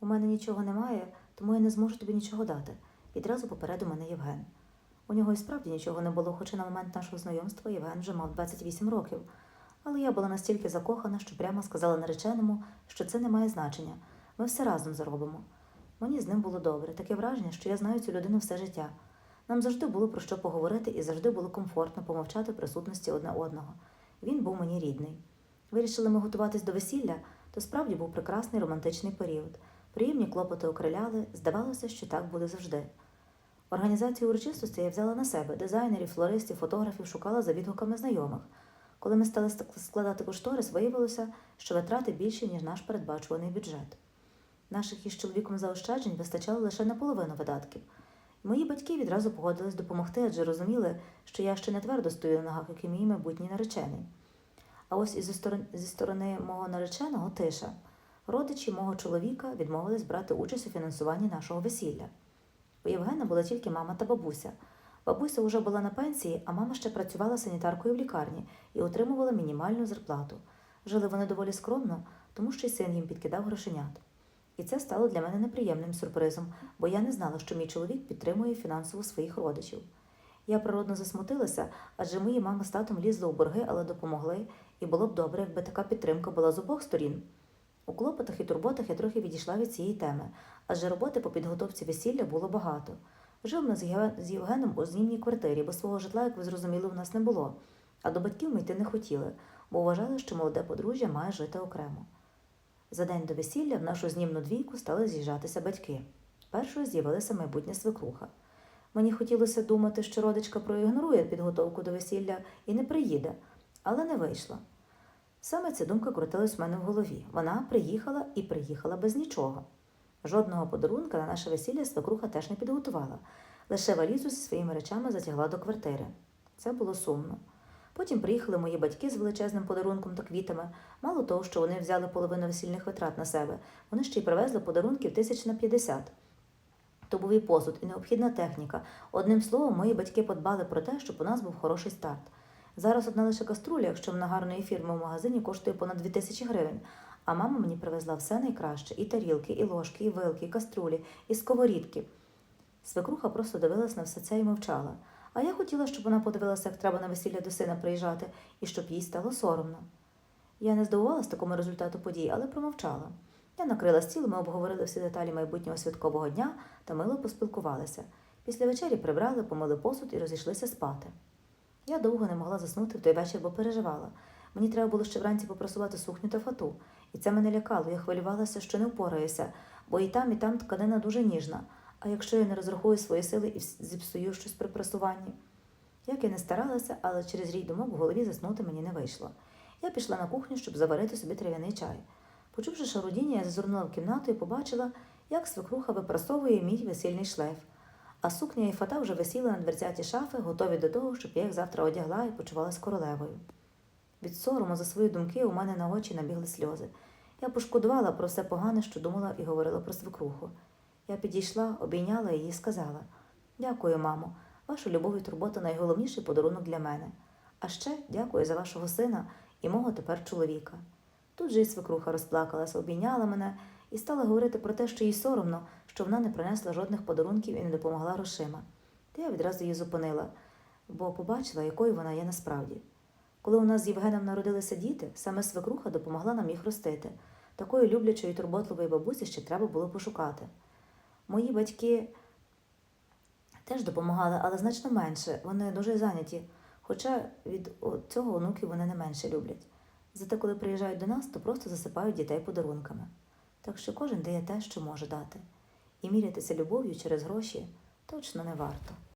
У мене нічого немає, тому я не зможу тобі нічого дати. Відразу попередив мене Євген. У нього і справді нічого не було, хоча на момент нашого знайомства Євген вже мав 28 років. Але я була настільки закохана, що прямо сказала нареченому, що це не має значення. Ми все разом заробимо. Мені з ним було добре, таке враження, що я знаю цю людину все життя. Нам завжди було про що поговорити і завжди було комфортно помовчати в присутності одне одного. Він був мені рідний. Вирішили ми готуватись до весілля, то справді був прекрасний романтичний період. Приємні клопоти окриляли, здавалося, що так буде завжди. Організацію урочистостей я взяла на себе дизайнерів, флористів, фотографів шукала за відгуками знайомих. Коли ми стали складати кошторис, виявилося, що витрати більші, ніж наш передбачуваний бюджет. Наших із чоловіком заощаджень вистачало лише на половину видатків. Мої батьки відразу погодились допомогти, адже розуміли, що я ще не твердо стою на ногах, як і мій майбутній наречений. А ось сторони, зі сторони мого нареченого тиша. Родичі мого чоловіка відмовились брати участь у фінансуванні нашого весілля. У Євгена була тільки мама та бабуся. Бабуся вже була на пенсії, а мама ще працювала санітаркою в лікарні і отримувала мінімальну зарплату. Жили вони доволі скромно, тому що й син їм підкидав грошенят. І це стало для мене неприємним сюрпризом, бо я не знала, що мій чоловік підтримує фінансово своїх родичів. Я природно засмутилася, адже мої мама з татом лізли у борги, але допомогли, і було б добре, якби така підтримка була з обох сторін. У клопотах і турботах я трохи відійшла від цієї теми, адже роботи по підготовці весілля було багато. Жив ми з Євгеном у знімній квартирі, бо свого житла, як ви зрозуміли, у нас не було. А до батьків ми йти не хотіли, бо вважали, що молоде подружжя має жити окремо. За день до весілля в нашу знімну двійку стали з'їжджатися батьки. Першою з'явилася майбутня свекруха. Мені хотілося думати, що родичка проігнорує підготовку до весілля і не приїде, але не вийшло. Саме ця думка крутилась в мене в голові. Вона приїхала і приїхала без нічого. Жодного подарунка на наше весілля свекруха теж не підготувала, лише валізу зі своїми речами затягла до квартири. Це було сумно. Потім приїхали мої батьки з величезним подарунком та квітами. Мало того, що вони взяли половину весільних витрат на себе, вони ще й привезли подарунків тисяч на 50. То був і посуд, і необхідна техніка. Одним словом, мої батьки подбали про те, щоб у нас був хороший старт. Зараз одна лише каструля, якщо вона гарної фірми в магазині, коштує понад 2000 гривень. А мама мені привезла все найкраще: і тарілки, і ложки, і вилки, і каструлі, і сковорідки. Свекруха просто дивилась на все це і мовчала. А я хотіла, щоб вона подивилася, як треба на весілля до сина приїжджати, і щоб їй стало соромно. Я не здивувалась такому результату подій, але промовчала. Я накрила стіл, ми обговорили всі деталі майбутнього святкового дня та мило поспілкувалися. Після вечері прибрали, помили посуд і розійшлися спати. Я довго не могла заснути в той вечір, бо переживала. Мені треба було ще вранці попрасувати сукню та фату, і це мене лякало. Я хвилювалася, що не впораюся, бо і там, і там тканина дуже ніжна. А якщо я не розрахую свої сили і зіпсую щось при прасуванні? Як я не старалася, але через рій думок в голові заснути мені не вийшло. Я пішла на кухню, щоб заварити собі трав'яний чай. Почувши шарудіння, я зазирнула в кімнату і побачила, як свекруха випрасовує мій весільний шлейф. А сукня і фата вже висіли на дверцяті шафи, готові до того, щоб я їх завтра одягла і почувалась королевою. Від сорому за свої думки у мене на очі набігли сльози. Я пошкодувала про все погане, що думала і говорила про свекруху. Я підійшла, обійняла її і сказала: Дякую, мамо, ваша любов і турбота найголовніший подарунок для мене. А ще дякую за вашого сина і мого тепер чоловіка. Тут же і свекруха розплакалася, обійняла мене і стала говорити про те, що їй соромно, що вона не принесла жодних подарунків і не допомогла грошима. Та я відразу її зупинила, бо побачила, якою вона є насправді. Коли у нас з Євгеном народилися діти, саме свекруха допомогла нам їх ростити. Такої люблячої турботливої бабусі ще треба було пошукати. Мої батьки теж допомагали, але значно менше. Вони дуже зайняті. Хоча від цього онуків вони не менше люблять. Зате, коли приїжджають до нас, то просто засипають дітей подарунками. Так що кожен дає те, що може дати. І мірятися любов'ю через гроші точно не варто.